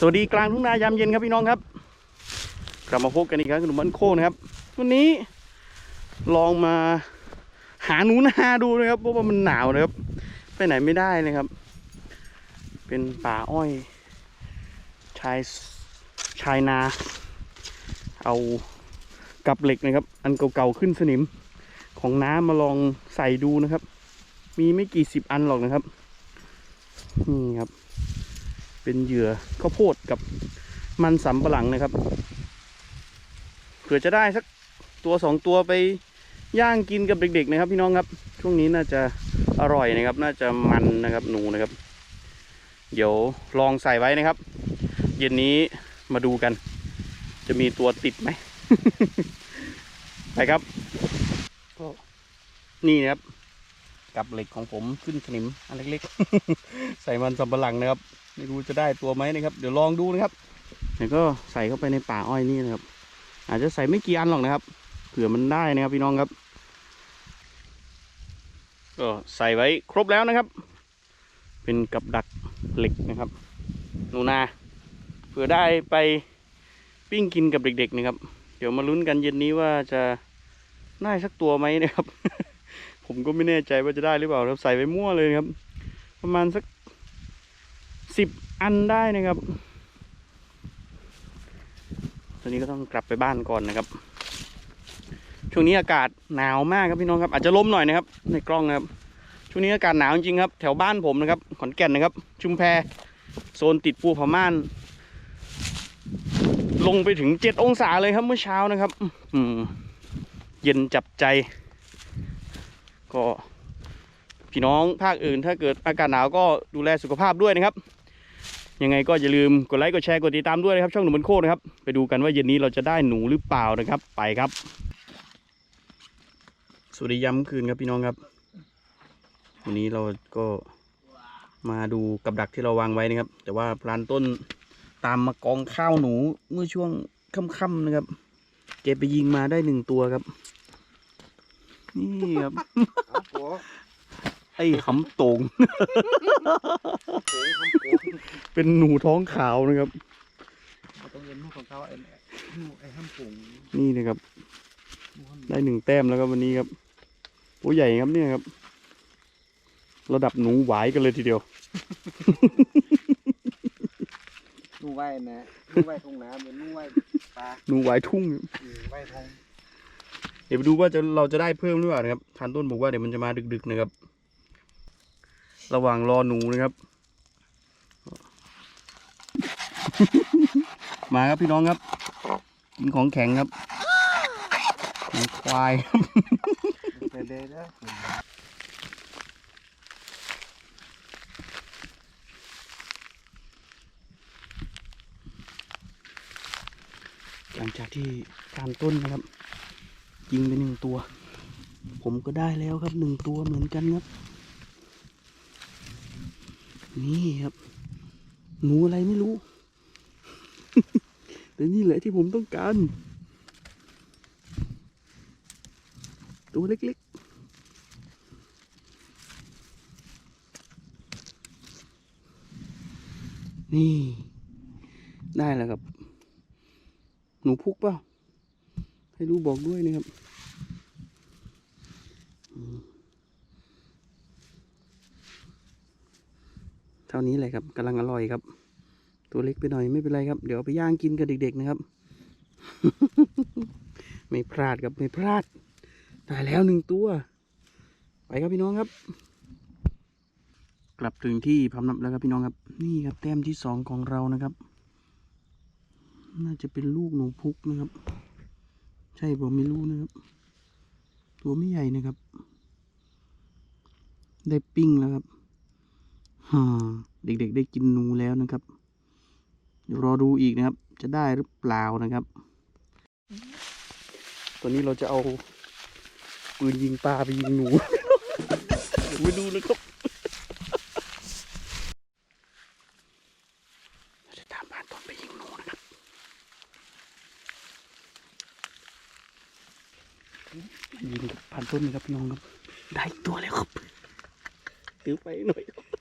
สวัสดีกลางทุ่งนายามเย็นครับพี่น้องครับ กลับมาพบกันอีกครั้งกับหนุ่มมันโคนะครับ วันนี้ลองมาหาหนูนาดูนะครับเพราะว่ามันหนาวนะครับ ไปไหนไม่ได้เลยครับ เป็นป่าอ้อย ชายชายนา เอากับเหล็กนะครับ อันเก่าๆขึ้นสนิมของน้ำมาลองใส่ดูนะครับ มีไม่กี่สิบอันหรอกนะครับนี่ครับ เป็นเหยื่อข้าวโพดกับมันสำปะหลังนะครับเผื่อจะได้สักตัวสองตัวไปย่างกินกับเด็ก ๆ นะครับ พี่น้องครับ ช่วงนี้น่าจะอร่อยนะครับ น่าจะมันนะครับหนูนะครับ เดี๋ยวลองใส่ไว้นะครับ เย็นนี้มาดูกัน จะมีตัวติดไหมไปครับก็นี่นะครับ กับเหล็กของผมขึ้นสนิมอันเล็กๆ ใส่มันสำปะหลังนะครับ ไม่รู้จะได้ตัวไหมนะครับ เดี๋ยวลองดูนะครับเดี๋ยวก็ใส่เข้าไปในป่าอ้อยนี่นะครับ อาจจะใส่ไม่กี่อันหรอกนะครับ เผื่อมันได้นะครับพี่น้องครับ ก็ใส่ไว้ครบแล้วนะครับ เป็นกับดักเหล็กนะครับหนูนาเผื่อได้ไปปิ้งกินกับเด็กๆนะครับ เดี๋ยวมาลุ้นกันเย็นนี้ว่าจะได้สักตัวไหมนะครับ ผมก็ไม่แน่ใจว่าจะได้หรือเปล่าครับใส่ไว้มั่วเลยครับ ประมาณสัก สิบอันได้นะครับตอนนี้ก็ต้องกลับไปบ้านก่อนนะครับ ช่วงนี้อากาศหนาวมากครับพี่น้องครับอาจจะล้มหน่อยนะครับ ในกล้องนะครับ ช่วงนี้อากาศหนาวจริงๆครับ แถวบ้านผมนะครับ ขอนแก่นนะครับ ชุมแพโซนติดภูผาม่าน ลงไปถึงเจ็ดองศาเลยครับเมื่อเช้านะครับ อืมเย็นจับใจ ก็พี่น้องภาคอื่นถ้าเกิดอากาศหนาวก็ดูแลสุขภาพด้วยนะครับ ยังไงก็อย่าลืมกดไลค์กดแชร์กดติดตามด้วยนะครับ ช่องหนุ่มบนโคกนะครับ ไปดูกันว่าเย็นนี้เราจะได้หนูหรือเปล่านะครับ ไปครับ สวัสดีย้ำคืนครับพี่น้องครับ วันนี้เราก็มาดูกับดักที่เราวางไว้นะครับ แต่ว่าพลานต้นตามมากองข้าวหนูเมื่อช่วงค่ำๆนะครับเก็บไปยิงมาได้หนึ่งตัวครับ นี่ครับครับผมไอ้หำโตงโอ้ยทำโอ้ย เป็นหนูท้องขาวนะครับมันต้องเรียนลูกของเขาไอ้ลูกไอ้ห้ามปุ๋งนี่นะครับลูกห้ามได้หนึ่งแต้มแล้วครับวันนี้ครับโอ้ใหญ่ครับเนี่ยครับ ระดับหนูหวายกันเลยทีเดียวลูกไหวนะลูกไหวทุ่งน้ำเป็นลูกไหวปลาหนูหวายทุ่งอืมไหวทองเดี๋ยวไปดูว่าจะเราจะได้เพิ่มหรือเปล่านะครับทานต้นบอกว่าเดี๋ยวมันจะมาดึกๆนะครับ ระหว่างรอหนูนะครับ มาครับพี่น้องครับกินของแข็งครับหนูควายครับเด็ดๆนะหลังจากที่การต้นนะครับ ยิงไปหนึ่งตัว ผมก็ได้แล้วครับหนึ่งตัวเหมือนกันครับ นี่ครับหนูอะไรไม่รู้ แต่นี่แหละที่ผมต้องการ ตัวเล็กๆ นี่ ได้แล้วครับ หนูพุกเปล่า ให้รู้บอกด้วยนะครับเท่านี้แหละครับกำลังอร่อยครับ ตัวเล็กไปหน่อยไม่เป็นไรครับ เดี๋ยวเอาไปย่างกินกับเด็ก ๆ นะครับ ไม่พลาดครับไม่พลาดได้แล้วหนึ่งตัว ไปครับพี่น้องครับ กลับถึงที่พำนับแล้วครับพี่น้องครับ นี่ครับแต้มที่สองของเรานะครับ น่าจะเป็นลูกหนูพุกนะครับ ใช่ผมไม่รู้นะครับ ตัวไม่ใหญ่นะครับ ได้ปิ้งแล้วครับฮ่าเด็กๆได้กินหนูแล้วนะครับ เดี๋ยวรอดูอีกนะครับ จะได้หรือเปล่านะครับ ตอนนี้เราจะเอาปืนยิงปลาไปยิงหนูเดี๋ยวไปดูนะครับเราจะตามบ้านต้นไปยิงหนูนะครับยิงกับพันต้นนะครับพี่น้องครับ ได้อีกตัวแล้วครับถือไปหน่อยครับ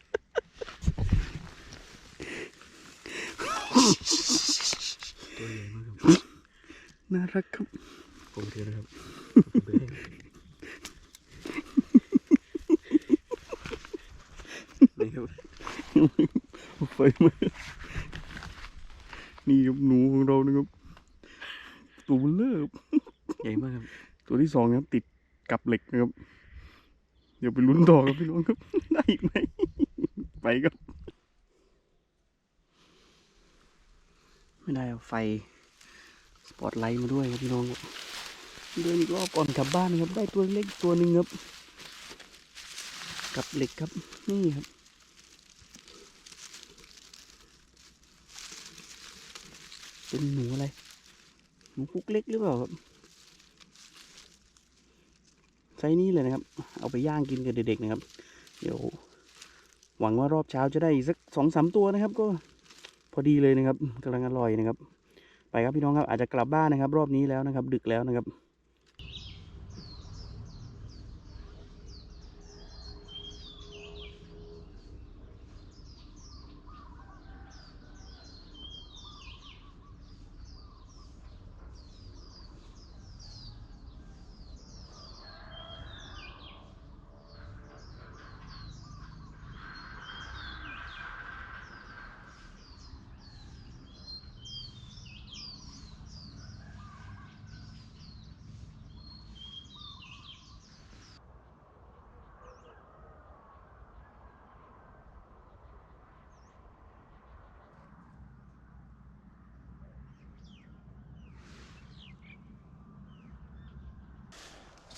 น่ารักครับผมเทียนะครับนี่ครับไฟไหมานี่ครับหนูของเรานะครับตัวเบลเลอร์ครับใหญ่มากครับ ตัวที่สองนะครับติดกับเหล็กนะครับ เดี๋ยวไปลุ้นต่อครับพี่น้องครับ ได้อีกไหมไปครับ ไฟสปอตไลท์มาด้วยครับพี่น้องครับเดินอีกรอบก่อนกลับบ้านนะครับได้ตัวเล็กตัวหนึ่งครับกับเหล็กครับนี่ครับเป็นหนูอะไรหนูพุกเล็กหรือเปล่าครับไซนี้เลยนะครับ เอาไปย่างกินกับเด็กๆนะครับ เดี๋ยว หวังว่ารอบเช้าจะได้สักสองสามตัวนะครับ ก็พอดีเลยนะครับกำลังอร่อยนะครับ ไปครับพี่น้องครับอาจจะกลับบ้านนะครับ รอบนี้แล้วนะครับ ดึกแล้วนะครับ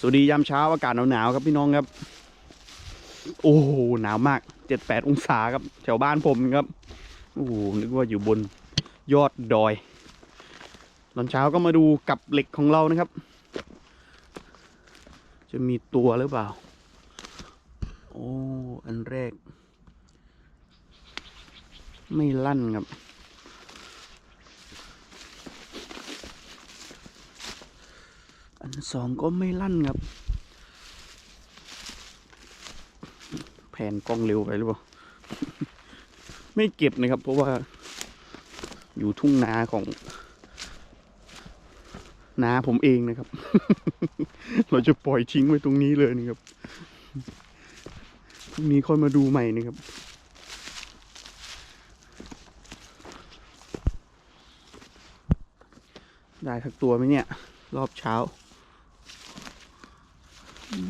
สวัสดียามเช้าอากาศหนาวๆครับพี่น้องครับ โอ้โหหนาวมากเจ็ดแปดองศาครับแถวบ้านผมครับโอ้โหนึกว่าอยู่บนยอดดอย ตอนเช้าก็มาดูกับเหล็กของเรานะครับ จะมีตัวหรือเปล่า โอ้ อันแรก ไม่ลั่นครับ อัน สองก็ไม่ลั่นครับ แผ่นกล้องเร็วไปหรือเปล่า ไม่เก็บนะครับ เพราะว่า อยู่ทุ่งนาของ นาผมเองนะครับ เราจะปล่อยทิ้งไว้ตรงนี้เลยนะครับพรุ่งนี้ค่อยมาดูใหม่นะครับได้ทักตัวไหมเนี่ย รอบเช้า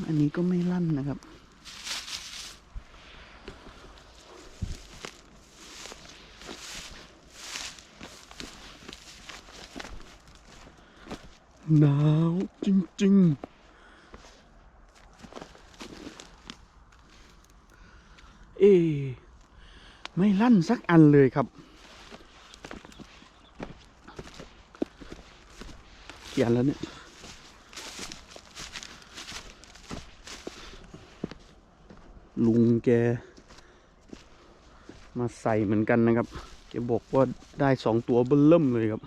อันนี้ก็ไม่ลั่นนะครับ หนาวจริงๆเอ๊ไม่ลั่นสักอันเลยครับเขียนแล้วเนี่ย ลุง แก มาใส่เหมือนกันนะครับแกบอกว่าได้สองตัวเบิ่มเริ่มเลยครับ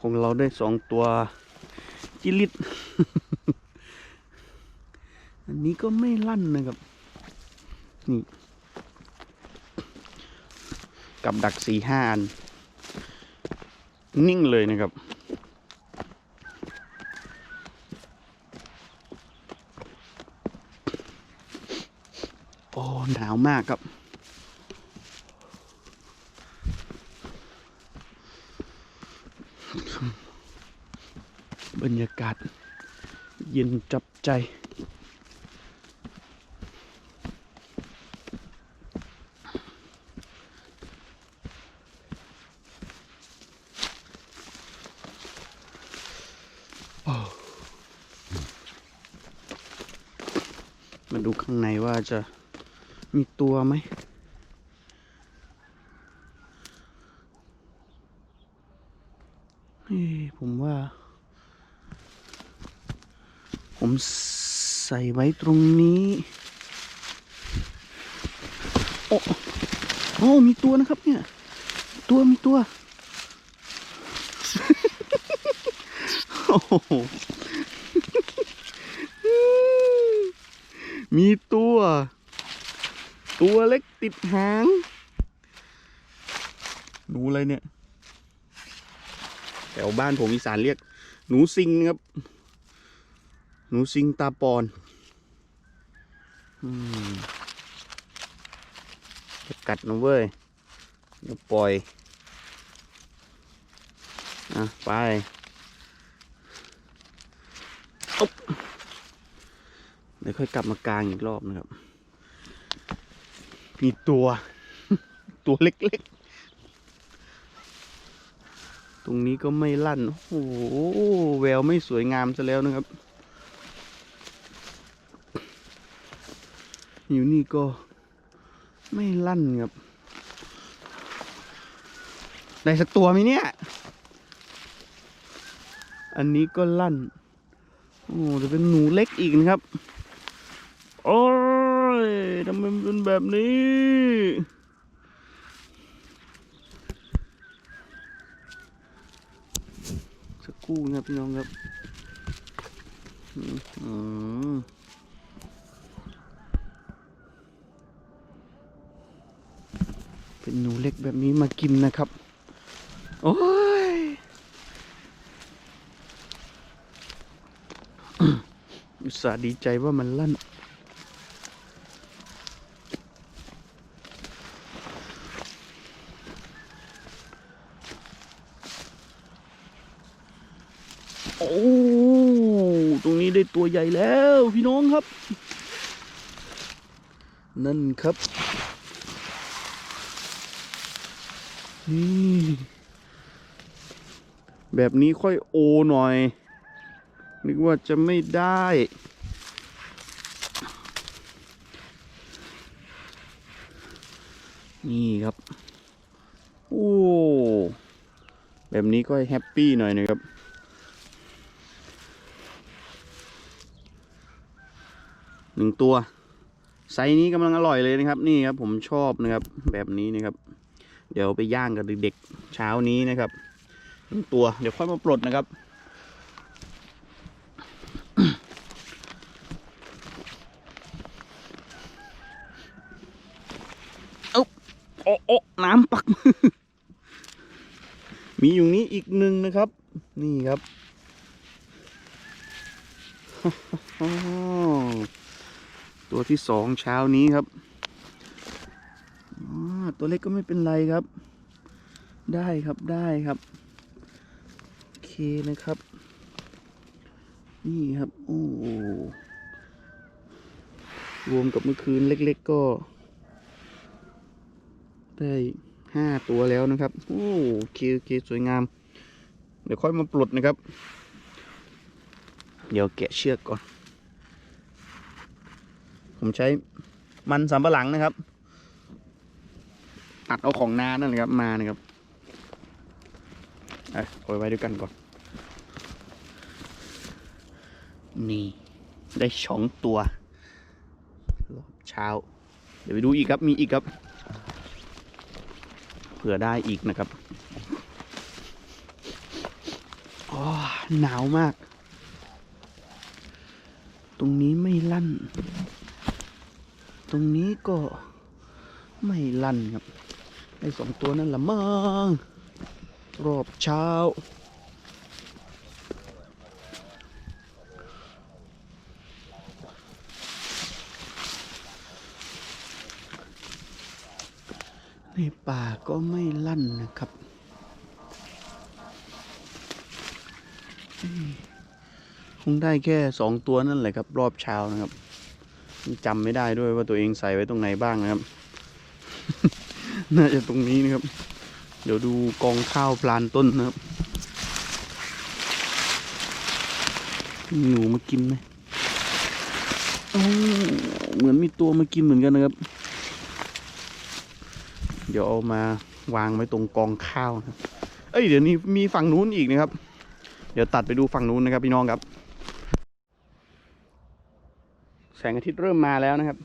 ของเราได้สองตัวจิลิตอันนี้ก็ไม่ลั่นนะครับ นี่ กับดักสี่ห้าอัน นิ่งเลยนะครับ หนาวมากครับ บรรยากาศเย็นจับใจมาดูข้างในว่าจะ มีตัวไหมเฮ้ผมว่า ผมใส่ไว้ตรงนี้ โอ้โอ้มีตัวนะครับเนี่ย ตัวมีตัว โอ้โหมีตัว ตัวเล็กติดหาง หนูอะไรเนี่ย แถวบ้านผมอีสานเรียก หนูซิงครับ หนูซิงตาปอนจะกัดนะเว้ยเดี๋ยวปล่อย อะ ไปอ๊บเดี๋ยวค่อยกลับมากลางอีกรอบนะครับ มีตัว ตัวเล็กๆ ตรงนี้ก็ไม่ลั่น โอ้โห แววไม่สวยงามซะแล้วนะครับ อยู่นี่ก็ไม่ลั่นครับ ได้สักตัวไหมเนี่ย อันนี้ก็ลั่น โอ้จะเป็นหนูเล็กอีกนะครับ โอ้ยทำไมมันเป็น แบบนี้ สักครู่นะพี่น้องครับอืมเป็นหนูเล็กแบบนี้มากินนะครับ โอ้ย อุตส่าห์ดีใจว่ามันลั่น โอ้ ตัวใหญ่แล้วพี่น้องครับ นั่นครับ นี่แบบนี้ค่อยโอหน่อย นึกว่าจะไม่ได้ นี่ครับ โอ้ แบบนี้ก็แฮปปี้หน่อยนะครับ หนึ่งตัว ไซส์นี้กำลังอร่อยเลยนะครับ นี่ครับผมชอบนะครับ แบบนี้นะครับ เดี๋ยวไปย่างกับเด็กๆเช้านี้นะครับหนึ่งตัว เดี๋ยวค่อยมาปลดนะครับโอ้โอ้น้ำปักมือ มีอยู่นี้อีกหนึ่งนะครับ นี่ครับ ตัวที่สองเช้านี้ครับตัวเล็กก็ไม่เป็นไรครับ ได้ครับได้ครับ โอเคนะครับ นี่ครับ โอ้รวมกับเมื่อคืนเล็ก ๆก็ ได้ห้าตัวแล้วนะครับ โอ้โอเคโอเคสวยงาม เดี๋ยวค่อยมาปลดนะครับ เดี๋ยวแกะเชือกก่อน ผมใช้มันสำปะหลังนะครับตัดเอาของนานั่นแหละครับมานะครับเอ้ยเอาไว้ด้วยกันก่อน นี่ได้สองตัวรอบเช้า เดี๋ยวไปดูอีกครับมีอีกครับ เผื่อได้อีกนะครับอ๋อหนาวมาก ตรงนี้ไม่ลั่น ตรงนี้ก็ไม่ลั่นครับไอ้สองตัวนั่นละมั้งรอบเช้า ในป่าก็ไม่ลั่นนะครับคงได้แค่สองตัวนั่นแหละครับ รอบเช้านะครับ จำไม่ได้ด้วยว่าตัวเองใส่ไว้ตรงไหนบ้างนะครับ น่าจะตรงนี้นะครับ เดี๋ยวดูกองข้าวพลานต้นนะครับมีหนูมากินไหมเหมือนมีตัวมากินเหมือนกันนะครับ เดี๋ยวเอามาวางไว้ตรงกองข้าวนะครับเอ้ยเดี๋ยวนี้มีฝั่งนู้นอีกนะครับ เดี๋ยวตัดไปดูฝั่งนู้นนะครับพี่น้องครับ แสงอาทิตย์เริ่มมาแล้วนะครับ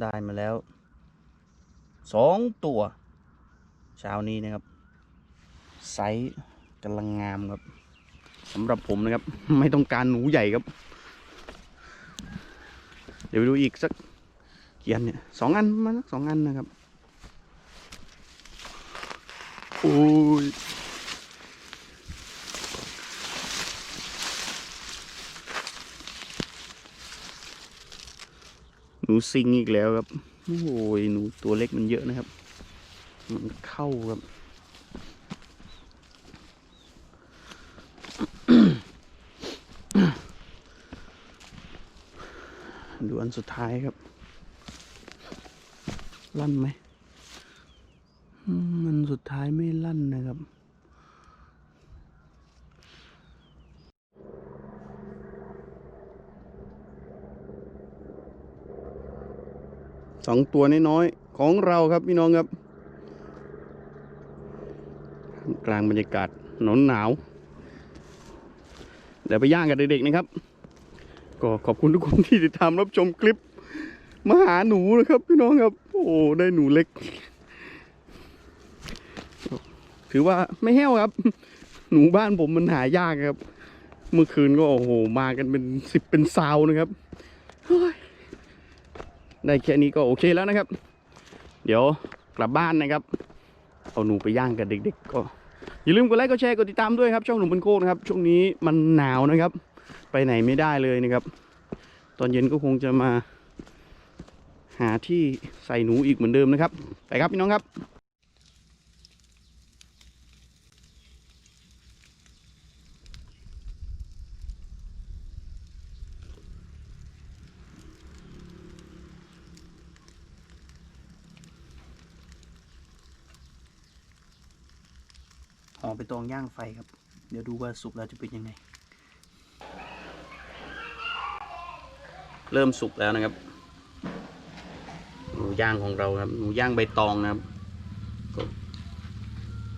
ได้มาแล้วสองตัวเช้านี้นะครับ ไซส์กำลังงามครับสำหรับผมนะครับ ไม่ต้องการหนูใหญ่ครับ เดี๋ยวไปดูอีกสักกี่อันเนี่ยสองอันประมาณสักสองอันนะครับ โอ้ย หนูซิงอีกแล้วครับโอ้ยหนูตัวเล็กมันเยอะนะครับ มันเข้าครับดูอันสุดท้ายครับ ลั่นไหมมันสุดท้ายไม่ลั่นนะครับ สองตัวน้อยๆของเราครับพี่น้องครับกลางบรรยากาศหนาวหนาว เดี๋ยวไปย่างกับเด็กๆนะครับ ก็ขอบคุณทุกคนที่ติดตามรับชมคลิปมาหาหนูนะครับ พี่น้องครับ โอ้ได้หนูเล็ก ถือว่าไม่แห้วครับ หนูบ้านผมมันหายากครับ เมื่อคืนก็โอ้โหมากันเป็นสิบเป็นซาวนะครับ ได้แค่นี้ก็โอเคแล้วนะครับ เดี๋ยวกลับบ้านนะครับ เอาหนูไปย่างกับเด็กๆก็อย่าลืมกดไลค์กดแชร์กดติดตามด้วยครับช่องหนุ่มบนโคกนะครับ ช่วงนี้มันหนาวนะครับ ไปไหนไม่ได้เลยนะครับ ตอนเย็นก็คงจะมา หาที่ใส่หนูอีกเหมือนเดิมนะครับไปครับพี่น้องครับ ห่อไปตองย่างไฟครับ เดี๋ยวดูว่าสุกแล้วจะเป็นยังไง เริ่มสุกแล้วนะครับหนูย่างของเราครับหนูย่างใบตองนะครับ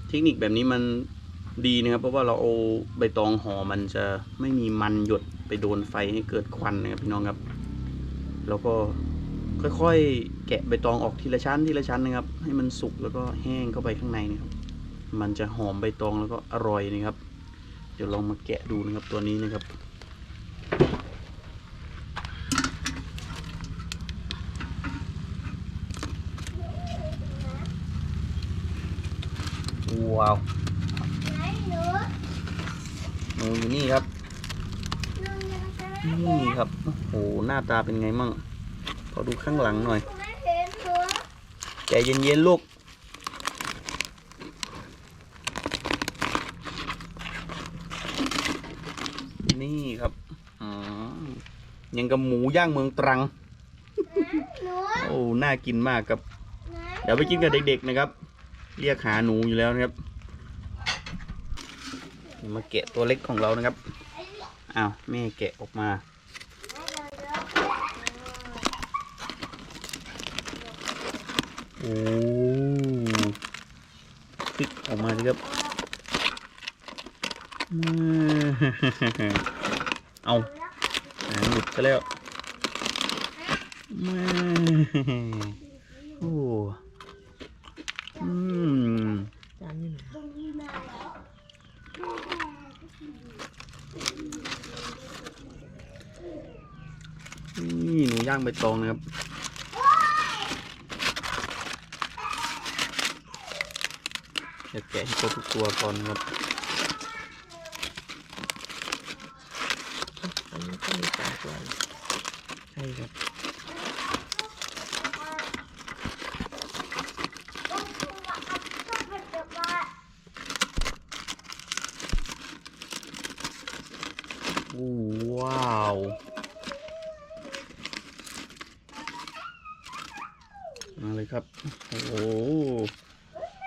เทคนิคแบบนี้มันดีนะครับ เพราะว่าเราเอาใบตองห่อมันจะไม่มีมันหยดไปโดนไฟให้เกิดควันนะครับพี่น้องครับ แล้วก็ค่อยๆ แกะใบตองออกทีละชั้นทีละชั้นนะครับ ให้มันสุกแล้วก็แห้งเข้าไปข้างในนะครับ มันจะหอมใบตองแล้วก็อร่อยนะครับ เดี๋ยวลองมาแกะดูนะครับตัวนี้นะครับ ว้าวไหนหนูหนูอยู่นี่ครับหนูยังจะไม่นี่ครับ โอ้โห หน้าตาเป็นไงมั่ง ขอดูข้างหลังหน่อยไม่เห็นหนูใจเย็นๆลูก นี่ครับอ๋อ ยังกับหมูย่างเมืองตรังหนูโอ้ น่ากินมากครับไหนเดี๋ยวไปกินกับเด็กๆนะครับ เรียกหาหนูอยู่แล้วนะครับ มาแกะตัวเล็กของเรานะครับ อ้าวแม่แกะออกมาโอ้ตึกออกมาสิครับอืมเอา หางหลุดซะแล้วแม่โอ้อืมนี่หนูย่างใบตองนะครับเดี๋ยวแกะให้ครบทุกตัวก่อนครับ อันนี้ก็มีสองตัวใช่ครับ โอ้ว้าว มาเลยครับ โอ้โห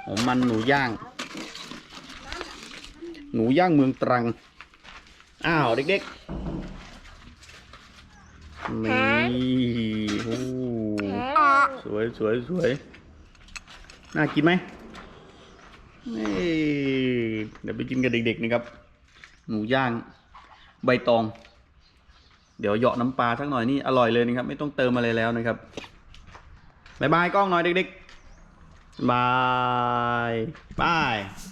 หอมมันหนูย่าง หนูย่างเมืองตรัง อ้าว เด็กๆ นี่โอ้สวยสวยสวยน่ากินไหมนี่เดี๋ยวไปกินกับเด็กๆนะครับ หนูย่าง ใบตอง เดี๋ยวเหยาะน้ำปลาสักหน่อยนี่อร่อยเลยนะครับ ไม่ต้องเติมอะไรแล้วนะครับ บายบายกล้องหน่อยเด็กๆบายบาย